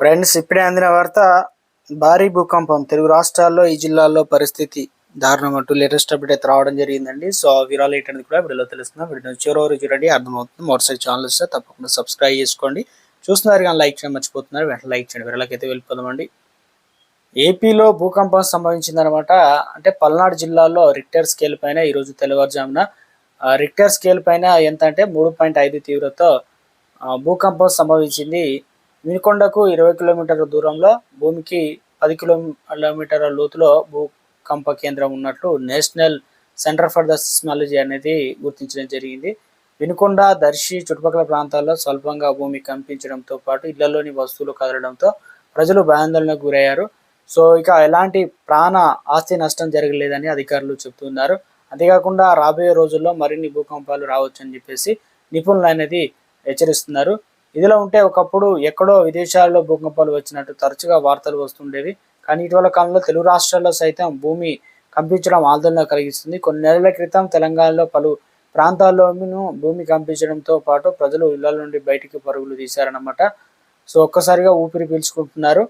Friends ఇప్పుడే అందిన వార్త భారీ భూకంపం. తెలుగు రాష్ట్రాల్లో ఈ జిల్లాల్లో పరిస్థితి దారుణం అంటూ లేటెస్ట్ అప్డేట్ అయితే రావడం జరిగిందండి. సో ఆ వివరాలు ఏంటనేది కూడా వీడియోలో తెలుస్తుంది వీడియో చివరి చూడండి అర్థమవుతుంది. మోటార్సైకిల్ ఛానల్ తప్పకుండా సబ్స్క్రైబ్ చేసుకోండి. చూస్తున్నారు కానీ లైక్ చేయడం మర్చిపోతున్నారు. వెంటనే లైక్ చేయండి. వీళ్ళకి వెళ్ళిపోదామండి. ఏపీలో భూకంపం సంభవించిందనమాట అంటే పల్నాడు జిల్లాలో రిక్టర్ స్కేల్ పైన ఈరోజు తెల్లవారుజామున రిక్టర్ స్కేల్ పైన ఎంత అంటే మూడు పాయింట్ ఐదు తీవ్రతో భూకంపం సంభవించింది. వినుకొండకు ఇరవై కిలోమీటర్ల దూరంలో భూమికి పది కిలోమీటర్ల లోతులో భూకంప కేంద్రం ఉన్నట్లు National Centre for the Seismology అనేది గుర్తించడం జరిగింది. వినుకొండ దర్శి చుట్టుపక్కల ప్రాంతాల్లో స్వల్పంగా భూమి కంపించడంతో పాటు ఇళ్ళలోని వస్తువులు కదలడంతో ప్రజలు భయాందోళనకు గురయ్యారు. సో ఇక ఎలాంటి ప్రాణ ఆస్తి నష్టం జరగలేదని అధికారులు చెబుతున్నారు. అంతేకాకుండా రాబోయే రోజుల్లో మరిన్ని భూకంపాలు రావచ్చు అని చెప్పేసి నిపుణులు అనేది హెచ్చరిస్తున్నారు. ఇదిలో ఉంటే ఒకప్పుడు ఎక్కడో విదేశాల్లో భూకంపాలు వచ్చినట్టు తరచుగా వార్తలు వస్తుండేవి. కానీ ఇటీవల కాలంలో తెలుగు రాష్ట్రాల్లో సైతం భూమి కంపించడం ఆందోళన కలిగిస్తుంది. కొన్ని నెలల క్రితం తెలంగాణలో పలు ప్రాంతాల్లోనూ భూమి కంపించడంతో పాటు ప్రజలు ఇళ్ళ నుండి బయటికి పరుగులు తీశారన్నమాట. సో ఒక్కసారిగా ఊపిరి పీల్చుకుంటున్నారు.